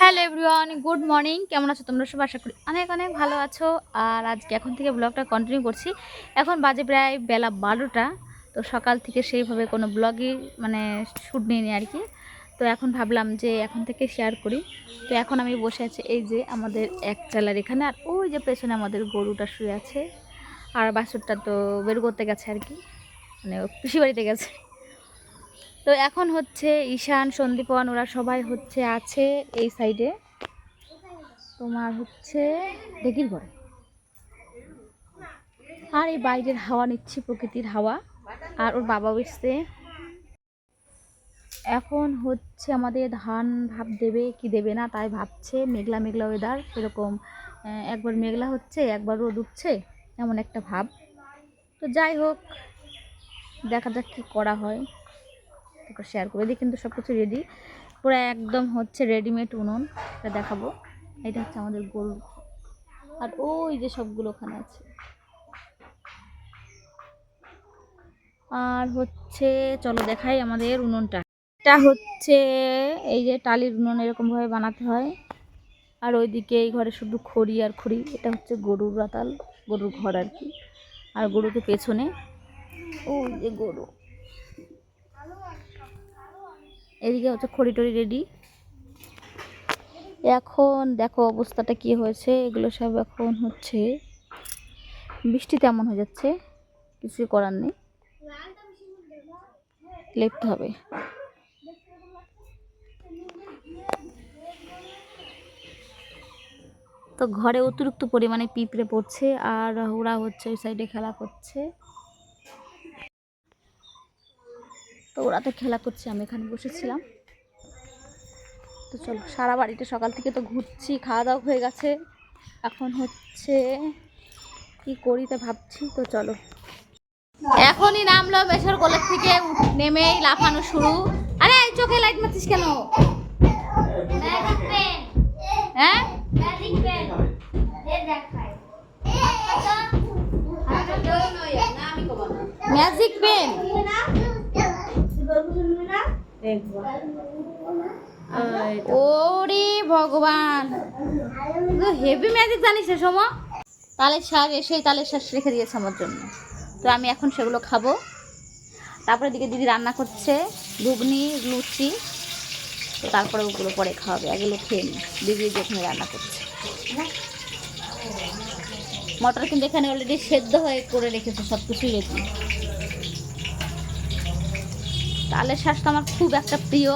Hello everyone, good morning. কেমন আছো তোমরা সব? আশা করি অনেক অনেক ভালো আছো। আর আজকে এখন থেকে ব্লগটা কন্টিনিউ করছি। এখন বাজে প্রায় বেলা বারোটা। তো সকাল থেকে সেইভাবে কোনো ব্লগই মানে শ্যুট নিইনি আর কি। তো এখন ভাবলাম যে এখন থেকে শেয়ার করি। তো এখন আমি বসে আছি এই যে আমাদের এক চালার এখানে। আর ওই যে পেছনে আমাদের গরুটা শুয়ে আছে। আর বাছুরটা তো বের করতে গেছে আর কি। মানে পিসি বাড়িতে গেছে। তো এখন হচ্ছে ঈশান, সন্দীপন, ওরা সবাই হচ্ছে আছে এই সাইডে তোমার হচ্ছে ডেকির ঘরে। আর এই বাইরের হাওয়া নিচ্ছি, প্রকৃতির হাওয়া। আর ওর বাবা এসছে। এখন হচ্ছে আমাদের ধান ভাব দেবে কি দেবে না, তাই ভাবছে মেঘলা মেঘলা ওয়েদার সেরকম একবার মেঘলা হচ্ছে, একবার রোদ উঠছে, এমন একটা ভাব। তো যাই হোক, দেখা যাক কী করা হয়। তারপর শেয়ার করে দিই। কিন্তু সব কিছু রেডি পুরো একদম হচ্ছে রেডিমেড উনুন। এটা দেখাবো। এটা হচ্ছে আমাদের গরু আর ওই যে সবগুলো ওখানে আছে। আর হচ্ছে, চলো দেখাই আমাদের উনুনটা। এটা হচ্ছে, এই যে টালির উনুন এরকমভাবে বানাতে হয়। আর ওইদিকে এই ঘরে শুধু খড়ি আর খড়ি। এটা হচ্ছে গরুর রাতাল গরুর ঘর আর কি। আর গরুকে পেছনে। ও যে গরু। এদিকে হচ্ছে খড়ি টড়ি রেডি এখন দেখো অবস্থাটা কি হয়েছে, এগুলো সব এখন হচ্ছে বৃষ্টি তেমন হয়ে যাচ্ছে, কিছুই করার নেই। লেপতে হবে। তো ঘরে অতিরিক্ত পরিমাণে পিঁপড়ে পড়ছে, আর ওরা হচ্ছে ওই সাইডে খেলা করছে। তো ওরা তো খেলা করছে, আমি এখানে বসেছিলাম। তো চলো, সারা বাড়িতে সকাল থেকে তো ঘুরছি, খাওয়া দাওয়া হয়ে গেছে। এখন হচ্ছে কি করি তা ভাবছি, তো চলো। এখনই নামলো বেসর কলেজ থেকে নেমেই লাফানো শুরু। আরে চোখে লাইট মারছিস কেন? হ্যাঁ? ম্যাজিক পেন ওরে ভগবান। হেভি ম্যাজিক জানিস সে সময় তালের শাক এসে তালের শাক রেখে দিয়েছে আমার জন্য। তো আমি এখন সেগুলো খাব। তারপরে দিকে দিদি রান্না করছে, ঘুগনি, লুচি। তো তারপরে ওগুলো পরে খাওয়াবে, এগুলো খেয়ে নি। দিদি যেখানে রান্না করছে। মটর কিন্তু এখানে অলরেডি সেদ্ধ হয়ে করে রেখেছে সব কিছুই রেডি তালের শ্বাস তো আমার খুব একটা প্রিয়।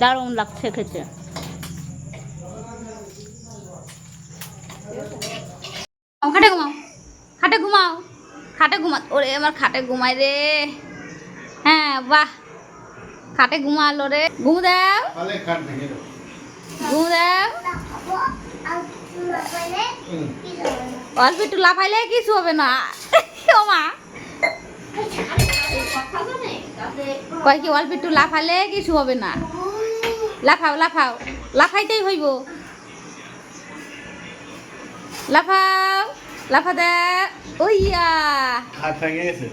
দারুণ লাগছে খেতে। খাটে ঘুমাও খাটে ঘুমাও খাটে ঘুমা ওরে আমার খাটে ঘুমাই রে। হ্যাঁ বাহ। খাটে ঘুমালো রে। ঘুমু দাও। তাহলে কাট ঘুমু দাও। অল্প একটু লাফাইলে কিছু হবে না। কয় কি অল্প একটু লাফালে কিছু হবে না? লাফাও লাফাও। লাফাইতেই হইব। লাফাও লাফা দে। ওইয়া। খাট ভেঙে গেছে?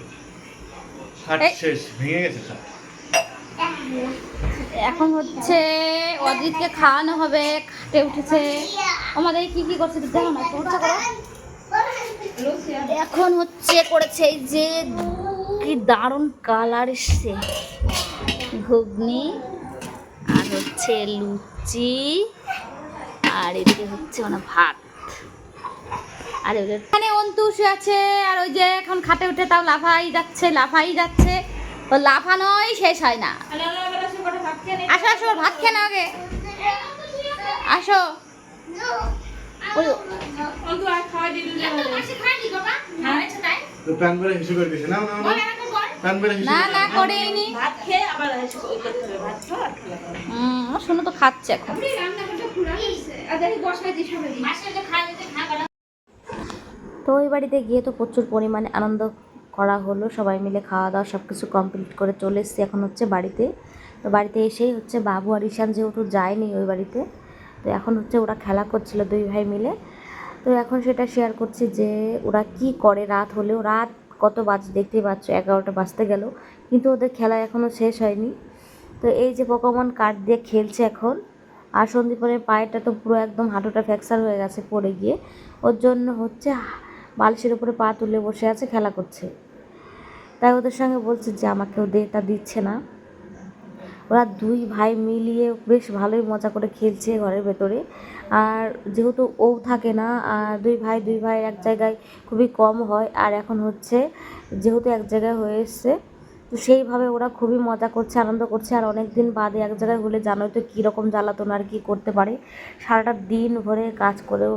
খাট শেষ ভেঙে গেছে খাট এখন হচ্ছে অজিতকে খাওয়ানো হবে খাটে উঠেছে। আমাদের কি কি করছে দেখো না করো। এখন হচ্ছে করেছে এই যে, কি দারুণ কালার এসছে। ঘুগনি, আর হচ্ছে লুচি, আর এদিকে হচ্ছে মানে ভাত। আর এখানে অন্তু শুয়ে আছে, আর ওই যে এখন খাটে উঠে তাও লাফাই যাচ্ছে লাফাই যাচ্ছে। ও লাফানোই শেষ হয় না। আসো আসো, ভাত খেয়ে নাও আগে। আসো। তো প্যান বেড়ে হিসু করে দিয়েছে। না না না প্যান বেড়ে হিসু না না করেইনি হুম শোনো তো খাচ্ছে এখন। তো ওই বাড়িতে গিয়ে তো প্রচুর পরিমাণে আনন্দ করা হলো। সবাই মিলে খাওয়া দাওয়া সব কিছু কমপ্লিট করে চলে এসেছি এখন হচ্ছে বাড়িতে। তো বাড়িতে এসেই হচ্ছে বাবু আর ঈশান যেহেতু যায়নি ওই বাড়িতে তো এখন হচ্ছে ওরা খেলা করছিল দুই ভাই মিলে। তো এখন সেটা শেয়ার করছি যে ওরা কি করে রাত হলেও, রাত কত বাজ দেখতেই পাচ্ছ, এগারোটা বাজতে গেল, কিন্তু ওদের খেলা এখনও শেষ হয়নি। তো এই যে পোকামন কাঠ দিয়ে খেলছে এখন, আর সন্দীপনের পায়েটা তো পুরো একদম হাঁটুটা ফ্র্যাকচার হয়ে গেছে পড়ে গিয়ে, ওর জন্য হচ্ছে বালিশের উপরে পা তুলে বসে আছে, খেলা করছে। তাই ওদের সঙ্গে বলছে যে আমাকেও দে, তা দিচ্ছে না। ওরা দুই ভাই মিলিয়ে বেশ ভালোই মজা করে খেলছে ঘরের ভেতরে। আর যেহেতু ও থাকে না, আর দুই ভাই দুই ভাই এক জায়গায় খুবই কম হয়। আর এখন হচ্ছে যেহেতু এক জায়গায় হয়ে এসছে, তো সেইভাবে ওরা খুবই মজা করছে, আনন্দ করছে। আর অনেক দিন বাদে এক জায়গায় হলে জানোই তো কীরকম জ্বালাতন আর কি করতে পারে। সারাটা দিন ভরে কাজ করেও